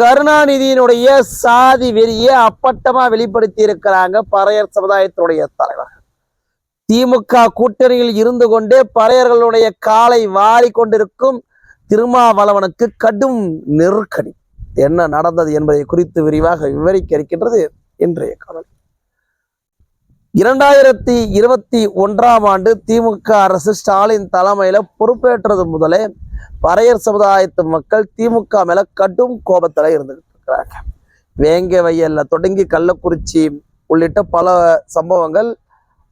கருணாநிதியினுடைய சாதி வெறியை அப்பட்டமா வெளிப்படுத்தி இருக்கிறாங்க பறையர் சமுதாயத்தினுடைய தலைவர். திமுக கூட்டணியில் இருந்து கொண்டே பறையர்களுடைய காலை வாரி கொண்டிருக்கும் திருமாவளவனுக்கு கடும் நெருக்கடி. என்ன நடந்தது என்பதை குறித்து விரிவாக விவரிக்க இருக்கின்றது இன்றைய காலம் இரண்டாயிரத்தி இருபத்தி ஒன்றாம் ஆண்டு திமுக அரசு ஸ்டாலின் தலைமையில் பொறுப்பேற்றது முதலே பறையர் சமுதாயத்து மக்கள் திமுக மேல கடும் கோபத்தில் இருந்துகிட்டு இருக்கிறாங்க வேங்க வயல்ல தொடங்கி கள்ளக்குறிச்சி உள்ளிட்ட பல சம்பவங்கள்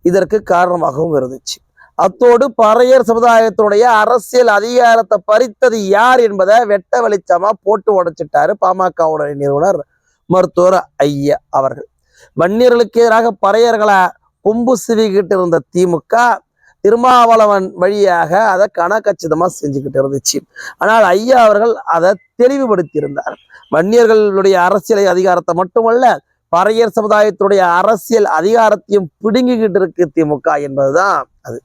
இதற்கு காரணமாகவும் இருந்துச்சு. அத்தோடு பறையர் சமுதாயத்தினுடைய அரசியல் அதிகாரத்தை பறித்தது யார் என்பதை வெட்ட வெளிச்சமா போட்டு உடைச்சிட்டாரு பாமகவுடைய நிறுவனர் மருத்துவர் ஐயா அவர்கள். வன்னியர்களுக்கு எதிராக பறையர்களை கொம்பு சிவிக்கிட்டு இருந்த திமுக திருமாவளவன் வழியாக அதை கனக்கச்சிதமா செஞ்சுக்கிட்டு இருந்துச்சு. ஆனால் ஐயா அவர்கள் அதை தெளிவுபடுத்தியிருந்தார். வன்னியர்களுடைய அரசியல் அதிகாரத்தை மட்டுமல்ல பறையர் சமுதாயத்துடைய அரசியல் அதிகாரத்தையும் பிடுங்கிக்கிட்டு இருக்கு திமுக என்பதுதான் அது.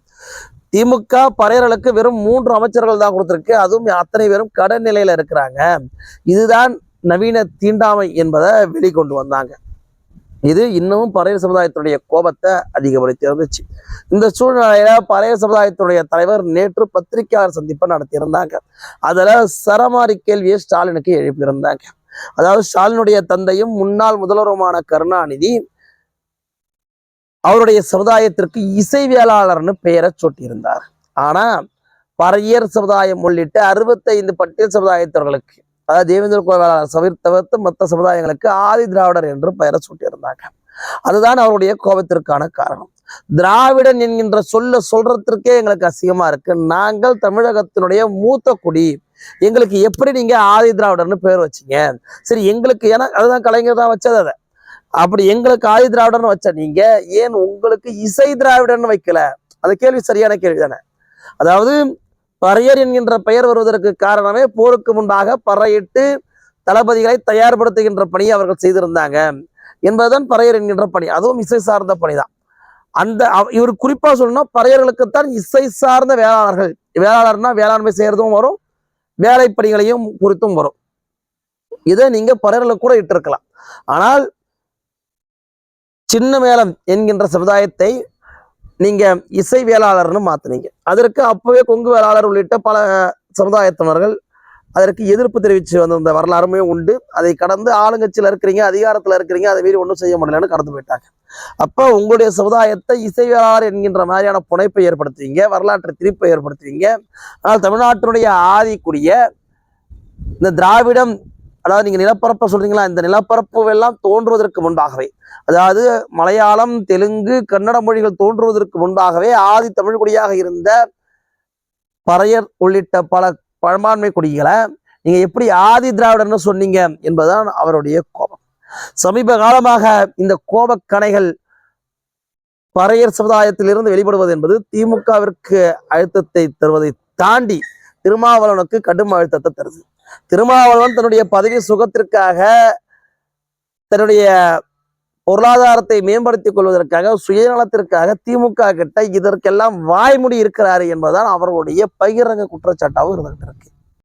திமுக பறையர்களுக்கு வெறும் மூன்று அமைச்சர்கள் தான் கொடுத்திருக்கு. அதுவும் அத்தனை பேரும் கடன் நிலையில இருக்கிறாங்க. இதுதான் நவீன தீண்டாமை என்பதை வெளிக்கொண்டு வந்தாங்க. இது இன்னமும் பறையர் சமுதாயத்துடைய கோபத்தை அதிகப்படுத்தி இருந்துச்சு இந்த சூழ்நிலையில பறையர் சமுதாயத்துடைய தலைவர் நேற்று பத்திரிகையாளர் சந்திப்பை நடத்தியிருந்தாங்க. அதில் சரமாரி கேள்வியை ஸ்டாலினுக்கு எழுப்பியிருந்தாங்க. அதாவது ஸ்டாலினுடைய தந்தையும் முன்னாள் முதல்வருமான கருணாநிதி அவருடைய சமுதாயத்திற்கு இசைவியலாளர்னு பெயரை சூட்டியிருந்தார். ஆனா பறையர் சமுதாயம் உள்ளிட்ட அறுபத்தைந்து பட்டியல் சமுதாயத்தவர்களுக்கு அதாவது தேவேந்திர கோவிலாளர் சவிர் தவிர்த்து மற்ற சமுதாயங்களுக்கு ஆதி திராவிடர் என்று பெயரை சூட்டியிருந்தாங்க. அதுதான் அவருடைய கோபத்திற்கான காரணம். திராவிடன் என்கின்ற சொல்ல சொல்றதற்கே எங்களுக்கு அசிங்கமா இருக்கு. நாங்கள் தமிழகத்தினுடைய மூத்த குடி. எங்களுக்கு எப்படி நீங்க ஆதி திராவிடர்னு பேர் வச்சீங்க? சரி எங்களுக்கு ஏன்னா அதுதான் கலைஞர் தான் வச்சது அதை. அப்படி எங்களுக்கு ஆதி திராவிடர்னு வச்ச நீங்க ஏன் உங்களுக்கு இசை திராவிடர்னு வைக்கல? அந்த கேள்வி சரியான கேள்வி தானே. அதாவது பறையர் என்கின்ற பெயர் வருவதற்கு காரணமே போருக்கு முன்பாக பறையிட்டு தளபதிகளை தயார்படுத்துகின்ற பணியை அவர்கள் செய்திருந்தாங்க. என்பதுதான் பறையர் என்கின்ற பணி. அதுவும் இசை சார்ந்த பணிதான். அந்த அவ- இவர் குறிப்பா சொல்லணும்னா பறையர்களுக்குத்தான் இசை சார்ந்த வேளாளர்கள் வேளாளர்னா வேளாண்மை செய்யறதும் வரும் வேலை பணிகளையும் குறித்தும் வரும். இதை நீங்க பறையர்களுக்கு கூட இட்டிருக்கலாம். ஆனால் சின்ன மேளம் என்கின்ற சமுதாயத்தை நீங்கள் இசை வேளாளர்னு மாற்றுனீங்க அதற்கு அப்போவே கொங்கு வேளாளர் உள்ளிட்ட பல சமுதாயத்தினர்கள் அதற்கு எதிர்ப்பு தெரிவித்து வந்திருந்த வரலாறுமே உண்டு. அதை கடந்து ஆளுங்கட்சியில் இருக்கிறீங்க அதிகாரத்தில் இருக்கிறீங்க அதை மீறி ஒன்றும் செய்ய முடியலன்னு கடந்து போயிட்டாங்க. அப்போ உங்களுடைய சமுதாயத்தை இசை என்கின்ற மாதிரியான புனைப்பை ஏற்படுத்துவீங்க வரலாற்று திரிப்பை ஏற்படுத்துவீங்க. ஆனால் தமிழ்நாட்டினுடைய ஆதிக்குரிய இந்த திராவிடம் அதாவது நீங்க நிலப்பரப்பை சொல்றீங்களா? இந்த நிலப்பரப்பு எல்லாம் தோன்றுவதற்கு முன்பாகவே. அதாவது மலையாளம் தெலுங்கு கன்னட மொழிகள் தோன்றுவதற்கு முன்பாகவே ஆதி தமிழ் குடியாக இருந்த பறையர் உள்ளிட்ட பல பழம்பான்மை குடிகளை நீங்க எப்படி ஆதி திராவிடர்னு சொன்னீங்க என்பதுதான் அவருடைய கோபம். சமீப காலமாக இந்த கோபக்கணைகள் பறையர் சமுதாயத்திலிருந்து வெளிப்படுவது என்பது திமுகவிற்கு அழுத்தத்தை தருவதை தாண்டி திருமாவளவனுக்கு கடும் அழுத்தத்தை தருது. திருமாவளவன் தன்னுடைய பதவி சுகத்திற்காக தன்னுடைய பொருளாதாரத்தை மேம்படுத்திக் கொள்வதற்காக சுயநலத்திற்காக திமுக கிட்ட இதற்கெல்லாம் வாய்மொழி இருக்கிறாரு என்பதுதான் அவர்களுடைய பகிரங்க குற்றச்சாட்டாகவும் இருந்துகிட்டு இருக்கு.